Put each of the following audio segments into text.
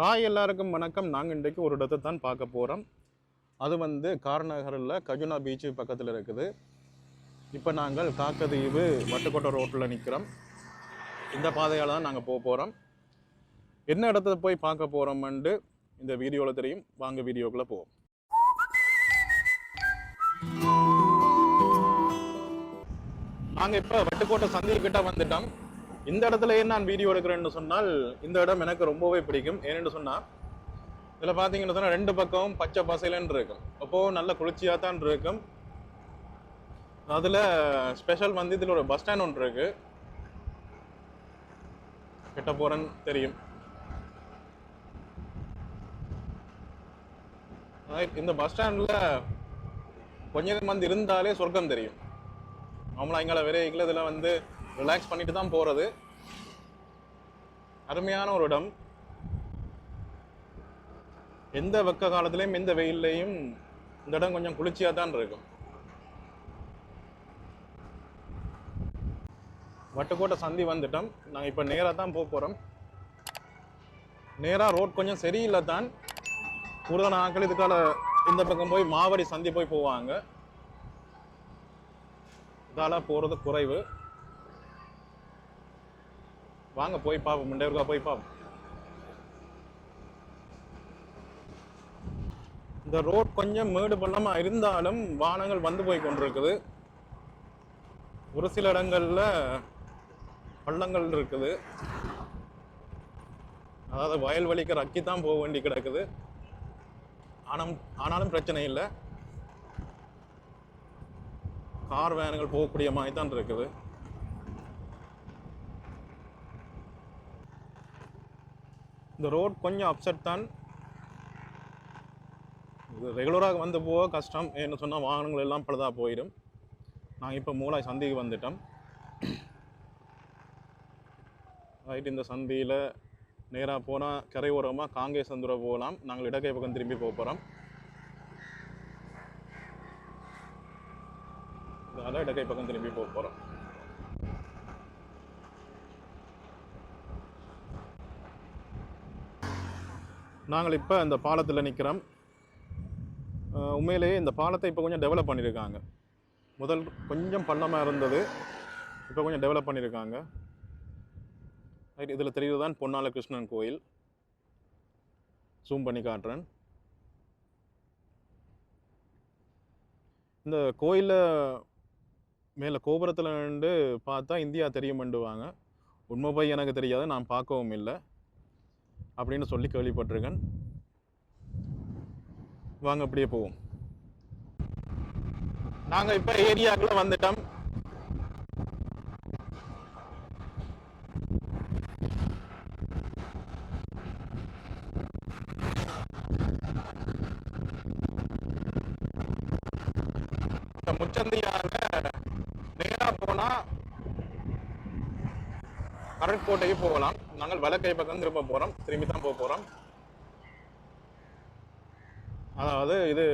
Hi எல்லாருக்கும் வணக்கம். நாங்கள் இன்றைக்கு ஒரு இடத்தை தான் பார்க்க போகிறோம் அது வந்து கார்நகரில் கஜுனா பீச்சு பக்கத்தில் இருக்குது. இப்போ நாங்கள் காக்கதீவு வட்டுக்கோட்டை ரோட்டில் நிற்கிறோம் இந்த பாதையால் தான் நாங்கள் போக போகிறோம் என்ன இடத்த போய் பார்க்க போகிறோம்னு இந்த வீடியோவில் தெரியும். வாங்க வீடியோக்குள்ளே போவோம். நாங்கள் இப்போ வட்டுக்கோட்டை சந்தையில் கிட்ட வந்துட்டோம். இந்த இடத்துல ஏன் நான் வீடியோ எடுக்கிறேன்னு சொன்னால் இந்த இடம் எனக்கு ரொம்பவே பிடிக்கும். ஏன்னு சொன்னால் இதில் பார்த்தீங்கன்னு சொன்னால் ரெண்டு பக்கம் பச்சை பசையிலன்னு இருக்கும். அப்போ நல்ல குளிர்ச்சியாக தான் இருக்கும். அதில் ஸ்பெஷல் வந்து இதில் ஒரு பஸ் ஸ்டாண்ட் ஒன்று இருக்கு. கிட்ட போகிறேன்னு தெரியும். இந்த பஸ் ஸ்டாண்டில் கொஞ்சம் வந்து இருந்தாலே சொர்க்கம் தெரியும். நார்மலாக எங்களை விரைவில் இதில் வந்து ரிலாக்ஸ் பண்ணிட்டு தான் போகிறது அருமையான ஒரு இடம். எந்த வெக்க காலத்துலேயும் எந்த வெயில்லையும் இந்த இடம் கொஞ்சம் குளிர்ச்சியாக தான் இருக்கும். வட்டுக்கோட்டை சந்தி வந்துட்டோம். நாங்கள் இப்போ நேராக தான் போக போகிறோம் நேராக ரோட் கொஞ்சம் சரியில்லை தான். கூடுதல் ஆட்கள் இதுக்கால இந்த பக்கம் போய் மாவடி சந்தி போய் போவாங்க. இதால போகிறது குறைவு. வாங்க போய் பார்ப்போம் முண்டேருக்கா போய் பார்ப்போம் இந்த ரோட் கொஞ்சம் மேடு பள்ளமா இருந்தாலும் வானங்கள் வந்து போய் கொண்டிருக்குது. ஒரு சில இடங்கள்ல பள்ளங்கள் இருக்குது. அதாவது வயல்வெளிக்கு ரக்கி தான் போக வேண்டி கிடக்குது. ஆனால் ஆனாலும் பிரச்சனை இல்லை. கார் வேனுகள் போகக்கூடிய மாதிரி தான் இருக்குது. இந்த ரோட் கொஞ்சம் அப்செட் தான். இது ரெகுலராக வந்து போக கஷ்டம். ஏன்னு சொன்னால் வாகனங்கள் எல்லாம் பழுதாக போயிடும். நாங்கள் இப்போ மூலாய் சந்திக்கு வந்துட்டோம் ரைட் இந்த சந்தியில் நேராக போனால் கரையோரமாக காங்கேஸ் சந்துரை போகலாம். நாங்கள் இடக்கை பக்கம் திரும்பி போக போகிறோம் அதனால் இடக்கை பக்கம் திரும்பி போக போகிறோம் நாங்கள் இப்போ இந்த பாலத்தில் நிற்கிறோம் உண்மையிலேயே இந்த பாலத்தை இப்போ கொஞ்சம் டெவலப் பண்ணியிருக்காங்க முதல் கொஞ்சம் பள்ளமாக இருந்தது இப்போ கொஞ்சம் டெவலப் பண்ணியிருக்காங்க ரைட் இதில் தெரியுது தான் பொன்னால கிருஷ்ணன் கோயில். ஜூம் பண்ணி காட்டுறேன். இந்த கோயிலில் மேலே கோபுரத்தில் நின்று பார்த்தா இந்தியா தெரியுமெண்டுவாங்க உண்மை போய் எனக்கு தெரியாது நான் பார்க்கவும் இல்லை. அப்படின்னு சொல்லி கேள்விப்பட்டிருக்கேன். வாங்க அப்படியே போவோம். நாங்கள் இப்போ ஏரியாக்குள்ள வந்துட்டோம். அரட்கோட்டைக்கு போகலாம். நாங்கள் வலக்கை பக்கம் திரும்ப போகிறோம் திரும்பி தான் போக போகிறோம் அதாவது இது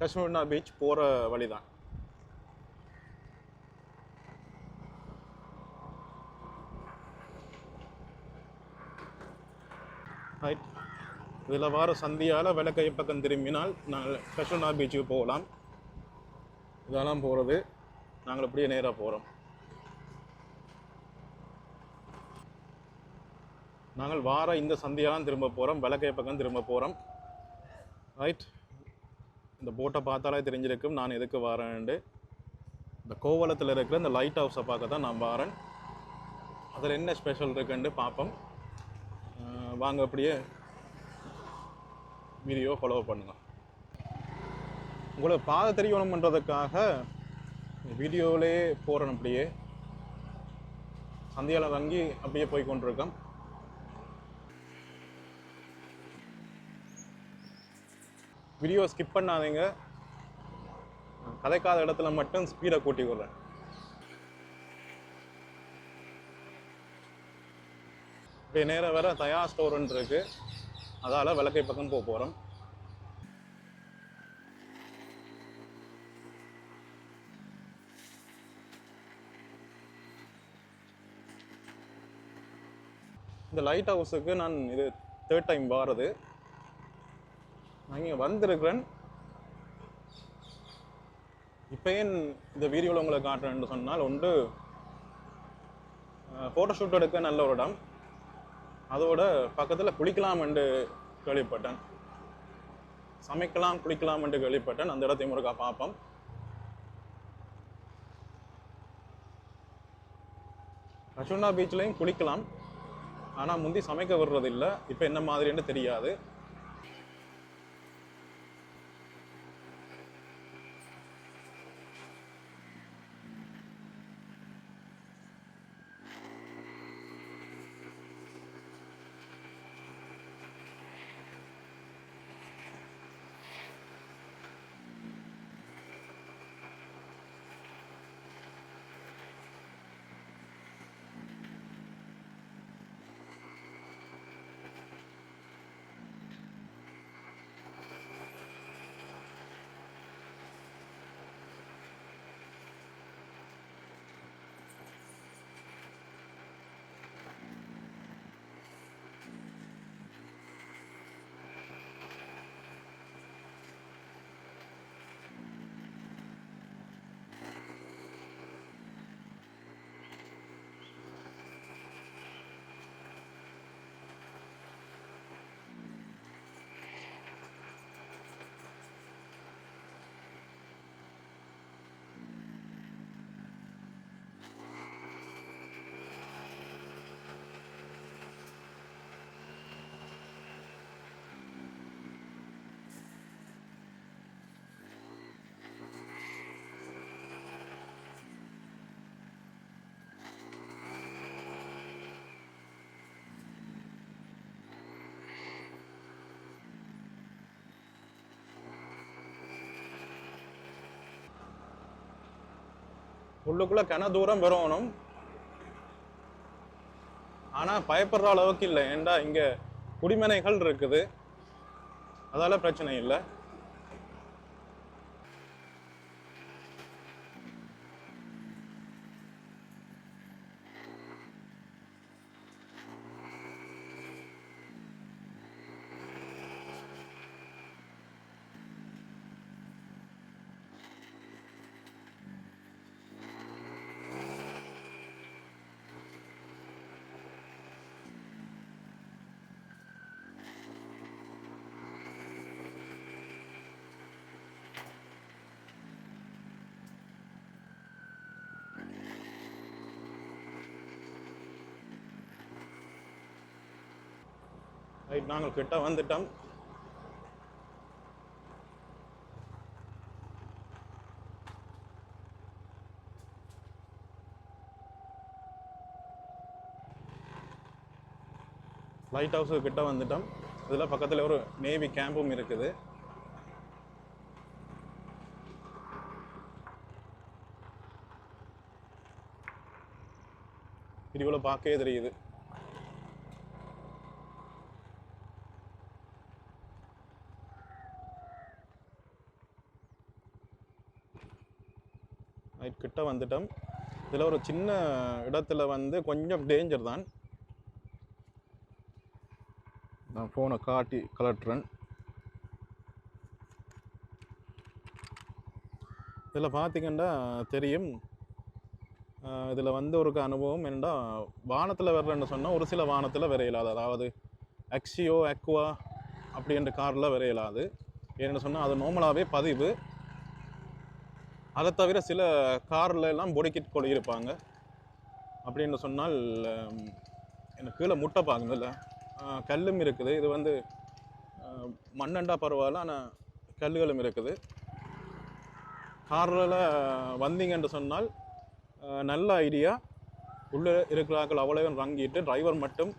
காஷ்மீர்னா பீச் போகிற வழி தான் ரைட் இதில் வார சந்தியால் விளக்கை பக்கம் திரும்பினால் நாங்கள் கஷ்மீர்னா பீச்சுக்கு போகலாம். இதெல்லாம் போகிறது நாங்கள் அப்படியே நேராக போகிறோம் நாங்கள் வார இந்த சந்தியெல்லாம் திரும்ப போகிறோம் விளக்கை பக்கம் திரும்ப போகிறோம் ரைட் இந்த போட்டை பார்த்தாலே தெரிஞ்சிருக்கும் நான் எதுக்கு வரேன்ட்டு. இந்த கோவலத்தில் இருக்கிற இந்த லைட் ஹவுஸை பார்க்க தான் நான் வாரேன். அதில் என்ன ஸ்பெஷல் இருக்குன்னு பார்ப்போம். வாங்க அப்படியே வீடியோ ஃபாலோ பண்ணுங்கள் உங்களை பாதை தெரியணுமன்றதுக்காக வீடியோவிலே போகிறேன் அப்படியே. சந்தியாவில் வாங்கி அப்படியே போய் கொண்டிருக்கேன். வீடியோ ஸ்கிப் பண்ணாதீங்க. கதைக்காத இடத்துல மட்டும் ஸ்பீடை கூட்டி விடுறேன். அப்படியே நேராக வேற தயார் ஸ்டோர்ன்னு இருக்கு. அதால் விளக்கை பக்கம் போக போகிறோம் இந்த லைட் ஹவுஸுக்கு நான் இது தேர்ட் டைம் வாரது. நான் இங்கே வந்திருக்கிறேன். இப்போ ஏன் இந்த வீடியோவில் உங்களை காட்டுறேன்னு சொன்னால் ஒன்று ஃபோட்டோஷூட் எடுக்க நல்ல ஒரு இடம். அதோட பக்கத்தில் குளிக்கலாம் என்று கேள்விப்பட்டேன். சமைக்கலாம் குளிக்கலாம் என்று கேள்விப்பட்டேன். அந்த இடத்தையும் ஒருக்கா பார்ப்போம். ரஷுண்டா பீச்லேயும் குளிக்கலாம். ஆனால் முந்தி சமைக்க விடுறது இல்லை இப்போ என்ன மாதிரின்னு தெரியாது. உள்ளுக்குள்ள கன தூரம் வரணும். ஆனால் பயப்படுற அளவுக்கு இல்லை. ஏண்டா இங்கே குடிமனைகள் இருக்குது. அதால் பிரச்சனை இல்லை. ரைட் நாங்கள் கிட்ட வந்துட்டோம். லைட் ஹவுஸு கிட்ட வந்துட்டோம். இதில் பக்கத்தில் ஒரு நேவி கேம்பும் இருக்குது. இதுக்குள்ள பார்க்கவே தெரியுது. நைட் கிட்ட வந்துட்டோம். இதில் ஒரு சின்ன இடத்துல வந்து கொஞ்சம் டேஞ்சர் தான். நான் ஃபோனை காட்டி கலட்டுறேன். இதில் பார்த்திங்கன்னா தெரியும். இதில் வந்து ஒரு அனுபவம் என்னடா வானத்தில் வர்றேன்னு சொன்னால் ஒரு சில வானத்தில் விரையலாது. அதாவது அக்ஸியோ அக்வா அப்படின்ற காரில் விரையலாது. ஏன்னு சொன்னால் அது நார்மலாகவே பதிவு. அதை தவிர சில கார்ல எல்லாம் பொடி கிட் கொடியிருப்பாங்க அப்படின்னு சொன்னால் எனக்கு கீழே முட்டை பாக்குங்கல்ல கல்லும் இருக்குது. இது வந்து மண்ணண்டா பரவாயில்ல ஆனால் கல்லுகளும் இருக்குது. காரில் வந்தீங்கன்னு சொன்னால் நல்ல ஐடியா உள்ளே இருக்கிறார்கள் அவ்வளவு வாங்கிட்டு டிரைவர் மட்டும்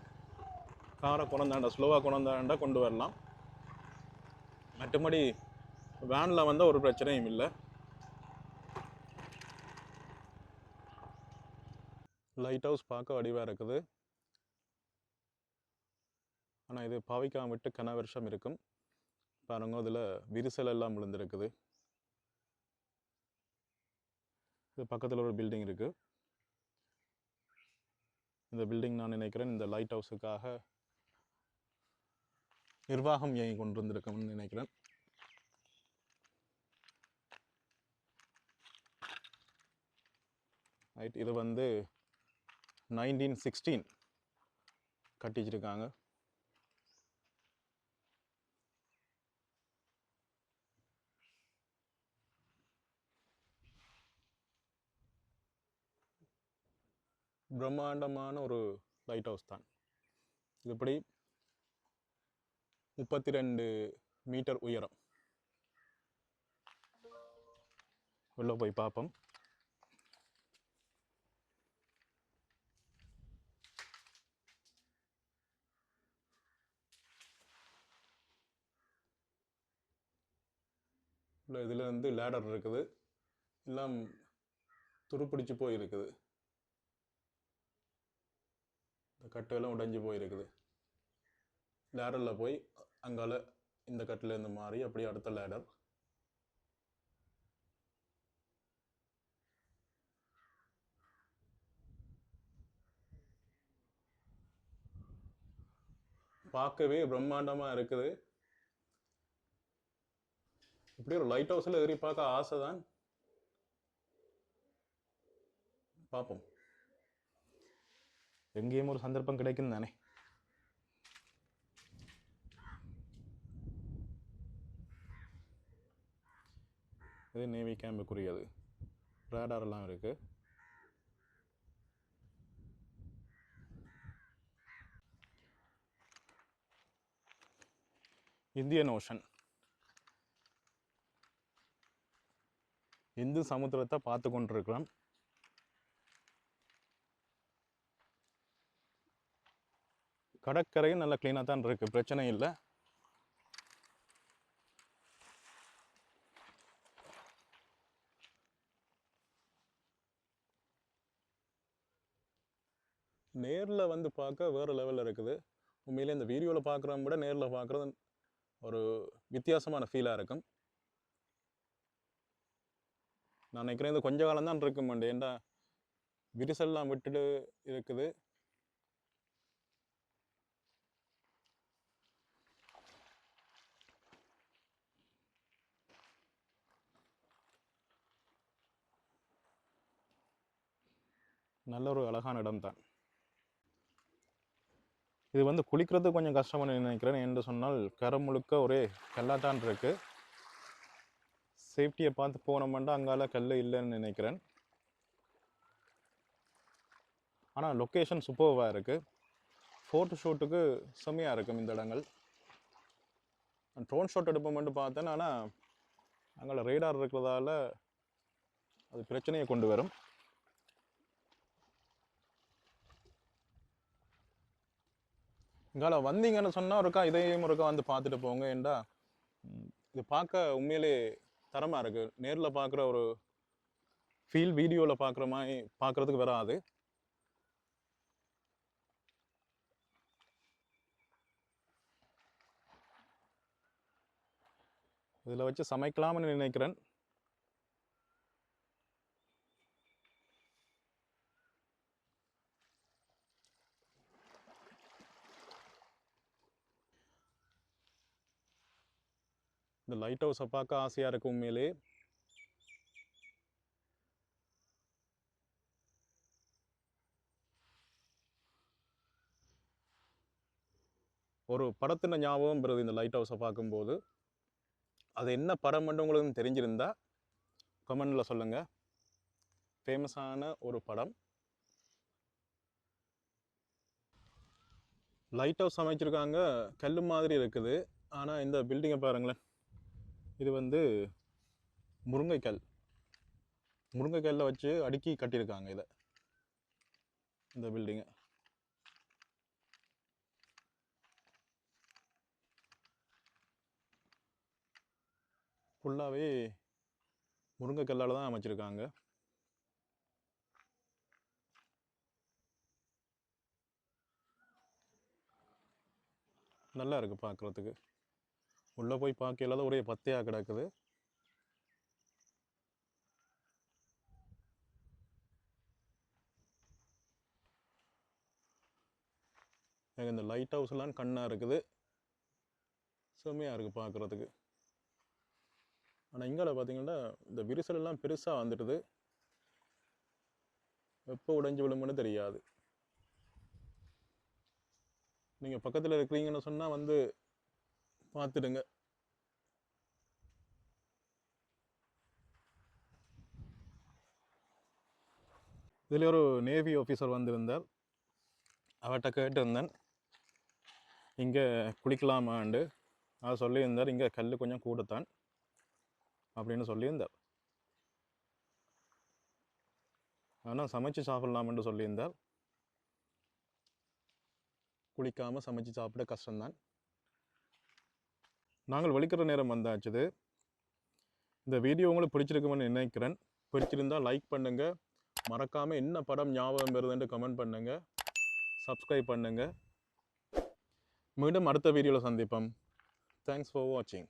காரை கொண்டாண்டா ஸ்லோவாக கொண்டாண்டா கொண்டு வரலாம். மற்றபடி வேனில் வந்தால் ஒரு பிரச்சனையும் இல்லை. லைட் ஹவுஸ் பார்க்க வடிவாக இருக்குது. ஆனால் இது பாவிக்காம விட்டு கன வருஷம் இருக்கும். பாருங்க அதில் விரிசல் எல்லாம் விழுந்திருக்குது. இது பக்கத்தில் ஒரு பில்டிங் இருக்குது இந்த பில்டிங் நான் நினைக்கிறேன் இந்த லைட் ஹவுஸுக்காக நிர்வாகம் இயங்கி கொண்டிருந்திருக்கும்னு நினைக்கிறேன். ரைட் இது வந்து நைன்டீன் சிக்ஸ்டீன் கட்டிச்சிருக்காங்க. பிரம்மாண்டமான ஒரு லைட் ஹவுஸ் தான். இது முப்பத்தி ரெண்டு மீட்டர் உயரம். உள்ளே போய் பார்ப்போம். உள்ள இதில் வந்து லேடர் இருக்குது. எல்லாம் துருப்பிடிச்சு போயிருக்குது. இந்த கட்டெல்லாம் உடைஞ்சு போயிருக்குது. லேடரில் போய் அங்கால இந்த கட்டிலேருந்து மாறி அப்படியே அடுத்த லேடர் பார்க்கவே பிரம்மாண்டமாக இருக்குது. இப்படி ஒரு லைட் ஹவுஸில் ஏறி பார்க்க ஆசை தான் பார்ப்போம். எங்கேயும் ஒரு சந்தர்ப்பம் கிடைக்கும் தானே. இது நேவி கேம்புக்குரியது ரேடாரெல்லாம் இருக்குது இந்தியன் ஓஷன் இந்து சமுத்திரத்தை பார்த்து கொண்டிருக்கிறோம் கடற்கரையும் நல்லா க்ளீனாக தான் இருக்குது பிரச்சனை இல்லை. நேரில் வந்து பார்க்க வேறு லெவலில் இருக்குது. உண்மையிலே இந்த வீடியோவில் பார்க்குறவங்க விட நேரில் பார்க்குறது ஒரு வித்தியாசமான ஃபீலாக இருக்கும். நான் நினைக்கிறேன் இது கொஞ்ச காலம் தான் இருக்கும் மண்டு. ஏன்டா விரிசல்லாம் விட்டுட்டு இருக்குது. நல்ல ஒரு அழகான இடம் தான் இது வந்து குளிக்கிறது கொஞ்சம் கஷ்டமாக நினைக்கிறேன். என்று சொன்னால் கரை முழுக்க ஒரே கல்லாட்டான் இருக்குது சேஃப்டியை பார்த்து போனோம்னா அங்கால கல் இல்லைன்னு நினைக்கிறேன். ஆனால் லொக்கேஷன் சூப்பர்வாக இருக்குது ஃபோட்டோ ஷூட்டுக்கு செம்மையாக இருக்கும் இந்த இடங்கள். ட்ரோன் ஷாட் எடுப்போம்னு பார்த்தேன். ஆனால் அங்கே ரேடார் இருக்கிறதால அது பிரச்சனையை கொண்டு வரும். இங்கால வந்தீங்கன்னு சொன்னால் ஒருக்கா இதையும் ஒருக்கா வந்து பார்த்துட்டு போங்க. ஏண்டா இது பார்க்க உண்மையிலே தரமாக இருக்குது நேரில் பார்க்குற ஒரு ஃபீல் வீடியோவில் பார்க்குற மாதிரி பார்க்குறதுக்கு வராது. இதில் வச்சு சமைக்கலாம்னு நினைக்கிறேன். இந்த லைட் ஹவுஸை பார்க்க ஆசையாக இருக்கும் உண்மையிலே. ஒரு படத்தின் ஞாபகம் பெறுது இந்த லைட் ஹவுஸை பார்க்கும்போது. அது என்ன படம் உங்களுக்கு தெரிஞ்சிருந்தா கமெண்டில் சொல்லுங்கள் ஃபேமஸான ஒரு படம். லைட் ஹவுஸ் அமைச்சிருக்காங்க கல் மாதிரி இருக்குது. ஆனால் இந்த பில்டிங்கை பாருங்களேன். இது வந்து முருங்கைக்கல். முருங்கைக்கல்ல வச்சு அடுக்கி கட்டியிருக்காங்க இதை. இந்த பில்டிங்கை ஃபுல்லாகவே முருங்கைக்கல்லால் தான் அமைச்சிருக்காங்க. நல்லா இருக்குது பார்க்குறதுக்கு உள்ளே போய் பார்க்கல ஒரே பத்தையாக கிடக்குது. எனக்கு இந்த லைட் ஹவுஸ்லாம் கண்ணாக இருக்குது. செம்மையாக இருக்குது பார்க்குறதுக்கு ஆனால் இங்கால பார்த்தீங்கன்னா இந்த விரிசலெல்லாம் பெருசாக வந்துடுது. எப்போ உடைஞ்சு விழுமுன்னு தெரியாது. நீங்கள் பக்கத்தில் இருக்கிறீங்கன்னு சொன்னால் வந்து பார்த்துடுங்க இதில் ஒரு நேவி ஆஃபீஸர் வந்திருந்தார். அவர்கிட்ட கேட்டிருந்தேன். இங்கே குளிக்கலாமாண்டு அவர் சொல்லியிருந்தார் இங்கே கல் கொஞ்சம் கூடத்தான் அப்படின்னு சொல்லியிருந்தார். ஆனால் சமைச்சு சாப்பிட்லாம்னு சொல்லியிருந்தார். குளிக்காமல் சமைச்சு சாப்பிட கஷ்டம்தான். நாங்கள் வலிக்கிற நேரம் வந்தாச்சுது. இந்த வீடியோ உங்களுக்கு பிடிச்சிருக்குமென்னு நினைக்கிறேன். பிடிச்சிருந்தால் லைக் பண்ணுங்கள் மறக்காமல் என்ன படம் ஞாபகம் வருதுன்ட்டு கமெண்ட் பண்ணுங்கள் சப்ஸ்கிரைப் பண்ணுங்கள் மீண்டும் அடுத்த வீடியோவில் சந்திப்போம். தேங்க்ஸ் ஃபார் வாட்சிங்